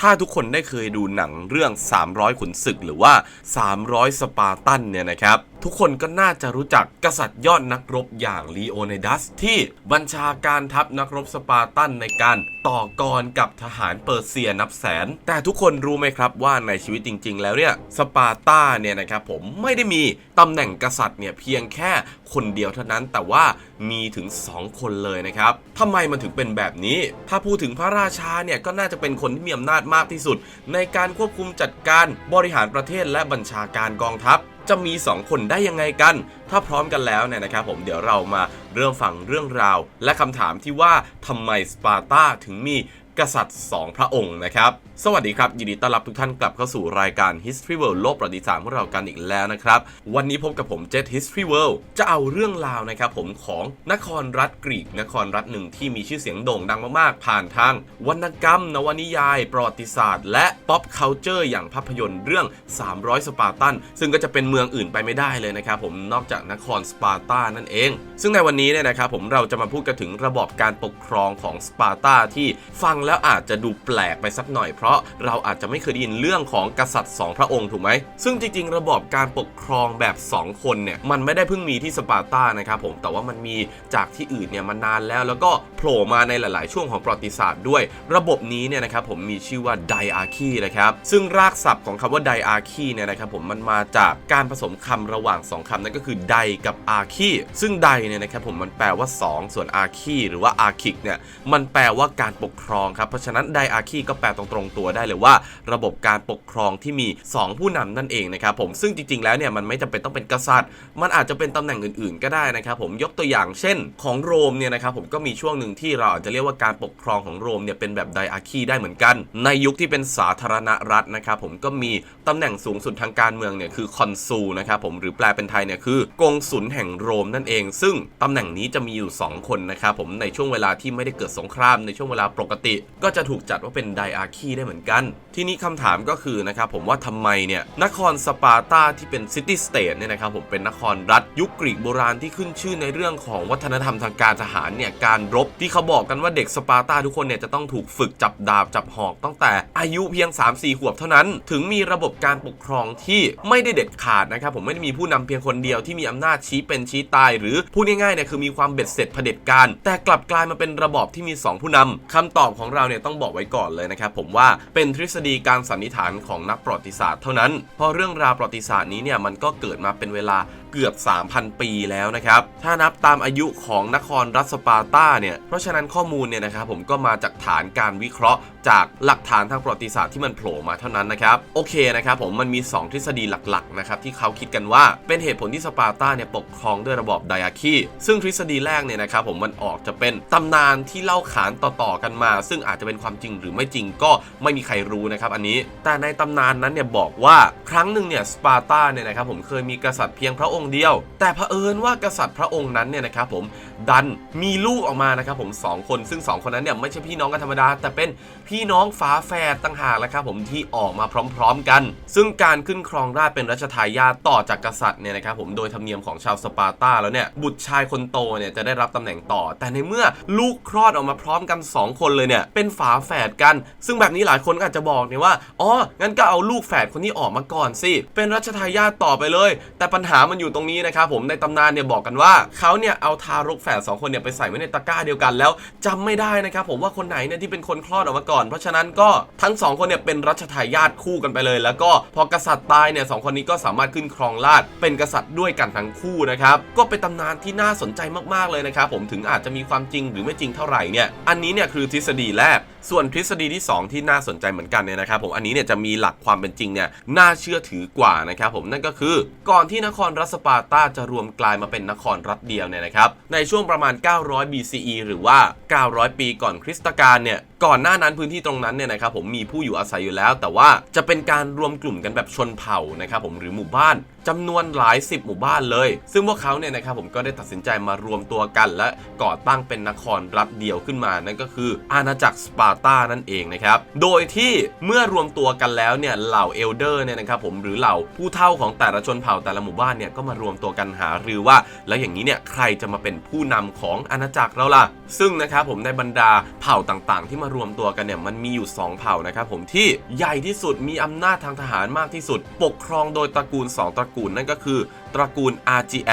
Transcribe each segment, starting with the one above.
ถ้าทุกคนได้เคยดูหนังเรื่อง 300 ขุนศึก หรือว่า 300 สปาร์ตันเนี่ยนะครับทุกคนก็น่าจะรู้จักกษัตริย์ยอดนักรบอย่างลีโอไนดัส ที่บัญชาการทัพนักรบสปาร์ตันในการต่อกรกับทหารเปอร์เซียนับแสน แต่ทุกคนรู้ไหมครับว่าในชีวิตจริง ๆ แล้วเนี่ยสปาร์ตาเนี่ยนะครับผมไม่ได้มีตำแหน่งกษัตริย์เนี่ยเพียงแค่คนเดียวเท่านั้นแต่ว่ามีถึง 2 คนเลยนะครับทำไมมันถึงเป็นแบบนี้ ถ้าพูดถึงพระราชาเนี่ยก็น่าจะเป็นคนที่มีอำนาจมากที่สุด ในการควบคุมจัดการบริหารประเทศและบัญชาการกองทัพ จะมี 2 คนได้ยังไงกัน ถ้าพร้อมกันแล้วเนี่ยนะครับผมเดี๋ยวเรามาเริ่มฟังเรื่องราว และคำถามที่ว่าทำไมสปาร์ตาถึงมี กษัตริย์ 2 พระองค์นะครับ สวัสดีครับ ยินดีต้อนรับทุกท่านกลับเข้าสู่รายการ History World โลกประวัติศาสตร์ของเรากันอีกแล้วนะครับ วันนี้พบกับผมเจ t History World จะเอาเรื่องราวนะครับผมของนครรัฐกรีก นครรัฐหนึ่งที่มีชื่อเสียงโด่งดังมากๆ ผ่านทางวรรณกรรม นวนิยาย ประวัติศาสตร์ และ pop culture อย่างภาพยนตร์เรื่อง 300 สปาร์ตัน ซึ่งก็จะเป็นเมืองอื่นไปไม่ได้เลยนะครับผมนอกจากนครสปาร์ตานั่นเอง ซึ่งในวันนี้เนี่ยนะครับผมเราจะมาพูดกันถึงระบอบการปกครองของสปาร์ตาที่ฟังแแล้วอาจจะดูแปลกไปสักหน่อยเพราะเราอาจจะไม่เคยได้ยินเรื่องของกษัตริย์ 2 พระองค์ถูกไหม ซึ่งจริง ๆ ระบอบการปกครองแบบ 2 คนเนี่ยมันไม่ได้เพิ่งมีที่สปาร์ตานะครับผมแต่ว่ามันมีจากที่อื่นเนี่ยมานานแล้ว แล้วก็โผล่มาในหลาย ๆ ช่วงของประวัติศาสตร์ด้วย ระบบนี้เนี่ยนะครับผมมีชื่อว่าไดอาร์คีนะครับซึ่งรากศัพท์ของคำว่าไดอาร์คีเนี่ยนะครับผมมันมาจากการผสมคำระหว่าง 2คำนั่นก็คือไดกับอาร์คีซึ่งไดเนี่ยนะครับผมมันแปลว่า 2 ส่วนอาร์คีหรือว่าอาร์คิกเนี่ยมันแปลว่าการปกครองครับ เพราะฉะนั้นไดอาคีก็แปลตรงๆตัวได้เลยว่า ระบบการปกครองที่มี 2 ผู้นำนั่นเองนะครับผมซึ่งจริงๆแล้วเนี่ยมันไม่จำเป็นต้องเป็นกษัตริย์ มันอาจจะเป็นตำแหน่งอื่นๆ ก็ได้นะครับผมยกตัวอย่างเช่นของโรมเนี่ยนะครับผมก็มีช่วงหนึ่งที่เราอาจจะเรียกว่าการปกครองของโรมเนี่ยเป็นแบบไดอาคีได้เหมือนกัน ในยุคที่เป็นสาธารณรัฐนะครับผมก็มีตำแหน่งสูงสุดทางการเมืองเนี่ยคือคอนซูนะครับผมหรือแปลเป็นไทยเนี่ยคือกงสุลแห่งโรมนั่นเอง ซึ่งตำแหน่งนี้จะมีอยู่ 2 คนนะครับผมในช่วงเวลาที่ไม่ได้เกิดสงครามในช่วงเวลาปกติก็จะถูกจัดว่าเป็นไดอาคีได้เหมือนกัน ทีนี้คำถามก็คือนะครับผมว่าทำไมเนี่ยนครสปาร์ตาที่เป็นซิตี้สเตทเนี่ยนะครับผมเป็นนครรัฐยุคกรีกโบราณที่ขึ้นชื่อในเรื่องของวัฒนธรรมทางการทหารเนี่ยการรบที่เขาบอกกันว่าเด็กสปาร์ตาทุกคนเนี่ยจะต้องถูกฝึกจับดาบจับหอกตั้งแต่อายุเพียง 3-4 ขวบเท่านั้น ถึงมีระบบการปกครองที่ไม่ได้เด็ดขาดนะครับผมไม่ได้มีผู้นำเพียงคนเดียวที่มีอำนาจชี้เป็นชี้ตาย หรือพูดง่ายๆเนี่ยคือมีความเบ็ดเสร็จเผด็จการ แต่กลับกลายมาเป็นระบอบที่มี 2 ผู้นำคำตอบของเราเนี่ยต้องบอกไว้ก่อนเลยนะครับผมว่าเป็นทฤษฎีการสันนิษฐานของนักประวัติศาสตร์เท่านั้นเพราะเรื่องราวประวัติศาสตร์นี้เนี่ยมันก็เกิดมาเป็นเวลาเกือบ 3,000 ปีแล้วนะครับ ถ้านับตามอายุของนครรัสปาร์ตาเนี่ย เพราะฉะนั้นข้อมูลเนี่ยนะครับผมก็มาจากฐานการวิเคราะห์จากหลักฐานทางประวัติศาสตร์ที่มันโผล่มาเท่านั้นนะครับ โอเคนะครับผมมันมี 2 ทฤษฎีหลักๆนะครับที่เขาคิดกันว่าเป็นเหตุผลที่สปาร์ตาเนี่ยปกครองด้วยระบอบไดอาคีซึ่งทฤษฎีแรกเนี่ยนะครับผมมันออกจะเป็นตำนานที่เล่าขานต่อๆกันมา ซึ่งอาจจะเป็นความจริงหรือไม่จริงก็ไม่มีใครรู้นะครับอันนี้ แต่ในตำนานนั้นเนี่ยบอกว่าครั้งหนึ่งเนี่ยสปาร์ตาเนี่ยนะครับผมเคยมีกษัตริย์เพียงพระองค์เดียว แต่เผอิญว่ากษัตริย์พระองค์นั้นเนี่ยนะครับผมดันมีลูกออกมานะครับผมสองคนซึ่งสองคนนั้นเนี่ยไม่ใช่พี่น้องกันธรรมดา แต่เป็นพี่น้องฝาแฝดต่างหากแล้วครับผมที่ออกมาพร้อม ๆกัน ซึ่งการขึ้นครองราชเป็นรัชทายาทต่อจากกษัตริย์เนี่ยนะครับผมโดยธรรมเนียมของชาวสปาร์ตาแล้วเนี่ยบุตรชายคนโตเนี่ยจะได้รับตำแหน่งต่อ แต่ในเมื่อลูกคลอดออกมาพร้อมกัน 2 คนเลยเนี่ยเป็นฝาแฝดกัน ซึ่งแบบนี้หลายคนก็อาจจะบอกเนี่ยว่าอ๋องั้นก็เอาลูกแฝดคนนี้ออกมาก่อนสิเป็นรัชทายาทต่อไปเลย แต่ปัญหามันอยู่ตรงนี้นะครับผมในตำนานเนี่ยบอกกันว่าเขาเนี่ยเอาทารกแฝดสองคนเนี่ยไปใส่ไว้ในตะกร้าเดียวกันแล้วจำไม่ได้นะครับผมว่าคนไหนเนี่ยที่เป็นคนคลอดออกมาก่อน เพราะฉะนั้นก็ทั้งสองคนเนี่ยเป็นรัชทายาทคู่กันไปเลย แล้วก็พอกษัตริย์ตายเนี่ยสองคนนี้ก็สามารถขึ้นครองราชเป็นกษัตริย์ด้วยกันทั้งคู่นะครับก็เป็นตำนานที่น่าสนใจมากๆเลยนะครับผมถึงอาจจะมีความจริงหรือไม่จริงเท่าไหร่เนี่ยอันนี้เนี่ยคือทฤษฎีแรก ส่วนทฤษฎีที่ 2 ที่น่าสนใจเหมือนกันเนี่ยนะครับผมอันนี้เนี่ยจะมีหลักความเป็นจริงเนี่ยน่าเชื่อถือกว่านะครับผมนั่นก็คือก่อนที่นครรัสปาร์ตาจะรวมกลายมาเป็นนครรัฐเดียวเนี่ยนะครับในช่วงประมาณ 900 BCE หรือว่า 900 ปีก่อนคริสตกาลเนี่ยก่อนหน้านั้นพื้นที่ตรงนั้นเนี่ยนะครับผมมีผู้อยู่อาศัยอยู่แล้ว แต่ว่าจะเป็นการรวมกลุ่มกันแบบชนเผ่านะครับผมหรือหมู่บ้านจำนวนหลายสิบหมู่บ้านเลย ซึ่งพวกเขาเนี่ยนะครับผมก็ได้ตัดสินใจมารวมตัวกัน และก่อตั้งเป็นนครรัฐเดียวขึ้นมานั่นก็คืออาณาจักรสปาาร์ตานั่นเองนะครับ โดยที่เมื่อรวมตัวกันแล้วเนี่ยเหล่าเอลเดอร์เนี่ยนะครับผมหรือเหล่าผู้เฒ่าของแต่ละชนเผ่าแต่ละหมู่บ้านเนี่ยก็มารวมตัวกันหารือว่า แล้วอย่างนี้เนี่ยใครจะมาเป็นผู้นำของอาณาจักรเราล่ะ ซึ่งนะครับผมในบรรดาเผ่าต่างๆ ที่มารวมตัวกันเนี่ยมันมีอยู่ 2 เผ่านะครับผมที่ใหญ่ที่สุดมีอำนาจทางทหารมากที่สุด ปกครองโดยตระกูล 2 ตระกูลนั่นก็คือ ตระกูลอาร์จีแอ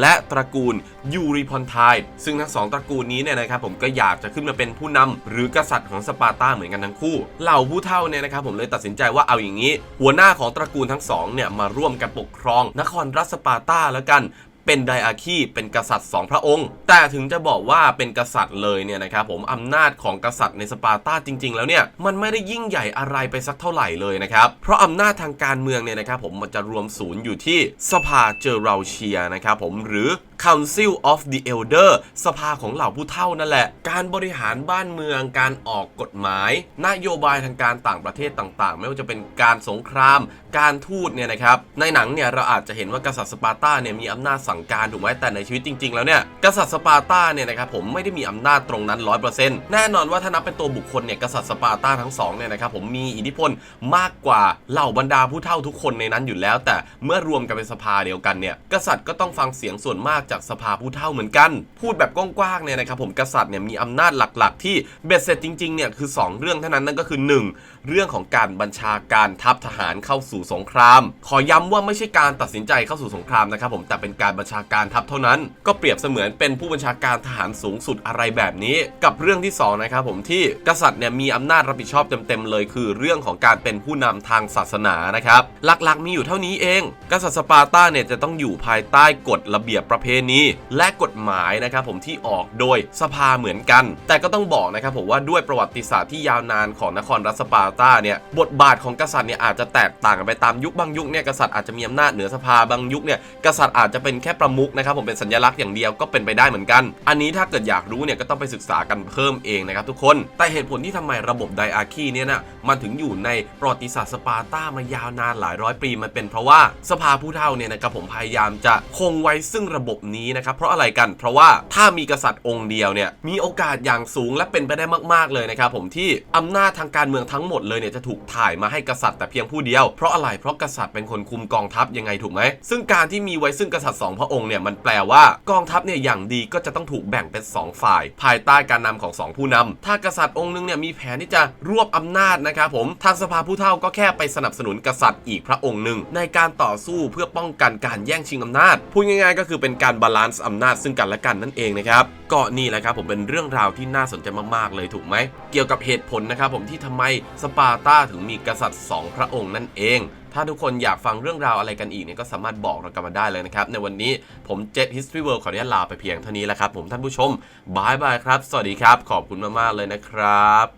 และตระกูลยูริพอนไทด์ซึ่งทั้งสองตระกูลนี้เนี่ยนะครับผมก็อยากจะขึ้นมาเป็นผู้นำหรือกษัตริย์ของสปาร์ตาเหมือนกันทั้งคู่ เหล่าผู้เฒ่าเนี่ยนะครับผมเลยตัดสินใจว่าเอาอย่างนี้ หัวหน้าของตระกูลทั้งสองเนี่ยมาร่วมกันปกครอง นครรัฐสปาร์ตาแล้วกัน เป็นไดอาคีเป็นกษัตริย์สองพระองค์ แต่ถึงจะบอกว่าเป็นกษัตริย์เลยเนี่ยนะครับผมอำนาจของกษัตริย์ในสปาร์ตาจริง ๆ แล้วเนี่ยมันไม่ได้ยิ่งใหญ่อะไรไปสักเท่าไหร่เลยนะครับเพราะอำนาจทางการเมืองเนี่ยนะครับผมมันจะรวมศูนย์อยู่ที่สภาเจอราเชียนะครับผมหรือ Council of the Elder สภาของเหล่าผู้เฒ่านั่นแหละ การบริหารบ้านเมือง การออกกฎหมาย นโยบายทางการต่างประเทศต่างๆ ไม่ว่าจะเป็นการสงคราม การทูตเนี่ยนะครับ ในหนังเนี่ยเราอาจจะเห็นว่ากษัตริย์สปาร์ตาเนี่ยมีอำนาจสั่งการถูกไหมแต่ในชีวิตจริง ๆ แล้วเนี่ยกษัตริย์สปาร์ตาเนี่ยนะครับผมไม่ได้มีอำนาจตรงนั้น100%แน่นอนว่าถ้านับเป็นตัวบุคคลเนี่ยกษัตริย์สปาร์ตาทั้งสองเนี่ยนะครับผมมีอิทธิพลมากกว่าเหล่าบรรดาผู้เฒ่าทุกคนในนั้นอยู่แล้ว แต่เมื่อรวมกันเป็นสภาเดียวกันเนี่ยกษัตริย์ก็ต้องฟังเสียงส่วนมากจากสภาผู้เฒ่าเหมือนกัน พูดแบบกว้างๆเนี่ยนะครับผมกษัตริย์เนี่ยมีอำนาจหลักๆ ที่เบ็ดเสร็จจริงๆเนี่ยคือ 2 เรื่องเท่านั้นนั่นก็คือ 1 เรื่องของการบัญชาการทัพทหารเข้าสู่สงคราม ขอย้ำว่าไม่ใช่การตัดสินใจเข้าสู่สงครามนะครับผมแต่เป็นการบัญชาการทัพเท่านั้น ก็เปรียบเสมือนเป็นผู้บัญชาการทหารสูงสุดอะไรแบบนี้ กับเรื่องที่สองนะครับผมที่กษัตริย์เนี่ยมีอำนาจรับผิดชอบเต็มๆเลย คือเรื่องของการเป็นผู้นำทางศาสนานะครับหลักๆ มีอยู่เท่านี้เอง กษัตริย์สปาร์ตาเนี่ยจะต้องอยู่ภายใต้กฎระเบียบประเพณีและกฎหมายนะครับผมที่ออกโดยสภาเหมือนกัน แต่ก็ต้องบอกนะครับผมว่าด้วยประวัติศาสตร์ที่ยาวนานของนครรัฐสปาร์ตาเนี่ยบทบาทของกษัตริย์เนี่ยอาจจะแตกต่างกันไปตามยุคบางยุคเนี่ยกษัตริย์อาจจะมีอำนาจเหนือสภาบางยุคเนี่ยกษัตริย์อาจจะเป็นแค่ประมุขนะครับผมเป็นสัญลักษณ์อย่างเดียวก็เป็นไปได้เหมือนกัน อันนี้ถ้าเกิดอยากรู้เนี่ยก็ต้องไปศึกษากันเพิ่มเองนะครับทุกคน แต่เหตุผลที่ทำไมระบบไดอาคีเนี่ยนะมันถึงอยู่ในประวัติศาสตร์สปาร์ตามายาวนานหลายร้อยปีมันเป็นเพราะว่าสภาผู้เฒ่าเนี่ยนะครับผมพยายามจะคงไว้ซึ่งระบบนี้นะครับเพราะอะไรกัน เพราะว่าถ้ามีกษัตริย์องค์เดียวเนี่ยมีโอกาสอย่างสูงและเป็นไปได้มาก ๆเลยนะครับผมที่อำนาจทางการเมืองทั้งหมดเลยเนี่ยจะถูกถ่ายมาให้กษัตริย์แต่เพียงผู้เดียว เพราะอะไรเพราะกษัตริย์เป็นคนคุมกองทัพยังไงถูกไหมซึ่งการที่มีไว้ซึ่งกษัตริย์สองพระองค์เนี่ยมันแปลว่ากองทัพเนี่ยอย่างดีก็จะต้องถูกแบ่งเป็น 2 ฝ่าย ภายใต้การนำของ 2 ผู้นำถ้ากษัตริย์องค์นึงเนี่ยมีแผนที่จะรวบอำนาจนะครับผมทางสภาผู้เฒ่าก็แค่ไปสนับสนุนกษัตริย์อีกพระองค์หนึ่งในการต่อสู้เพื่อป้องกันการแย่งชิงอำนาจพูดง่าย ๆ ก็คือเป็นการบาลานซ์อำนาจซึ่งกันและกันนั่นเองนะครับ ก็นี่แหละครับผมเป็นเรื่องราวที่น่าสนใจมากๆเลยถูกไหม เกี่ยวกับเหตุผลนะครับผมที่ทำไมสปาร์ตาถึงมีกษัตริย์สองพระองค์นั่นเอง ถ้าทุกคนอยากฟังเรื่องราวอะไรกันอีกเนี่ยก็สามารถบอกเรากันมาได้เลยนะครับ ในวันนี้ผมเจ็ด History World ขออนุญาตลาไปเพียงเท่านี้แหละครับผมท่านผู้ชมบายบายครับ สวัสดีครับ ขอบคุณมากๆเลยนะครับ